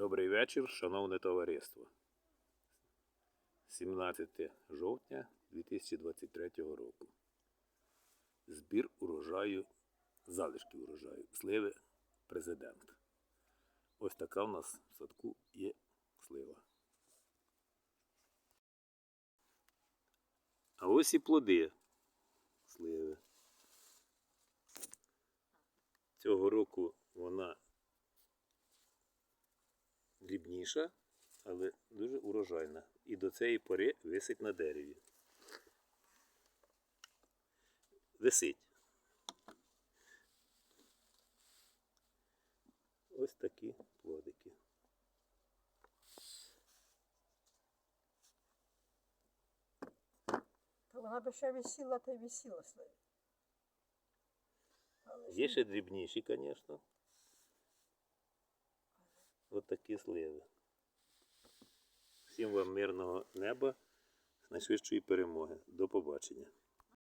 Добрий вечір, шановне товариство. 17 жовтня 2023 року. Збір урожаю, залишки урожаю, сливи президент. Ось така в нас в садку є слива. А ось і плоди сливи. Цього року вона дрібніша, але дуже урожайна. І до цієї пори висить на дереві. Висить. Ось такі плодики. Та вона би ще висіла та й висіла. Є ще дрібніші, звісно. Такі сливи. Всім вам мирного неба, найшвидшої перемоги. До побачення.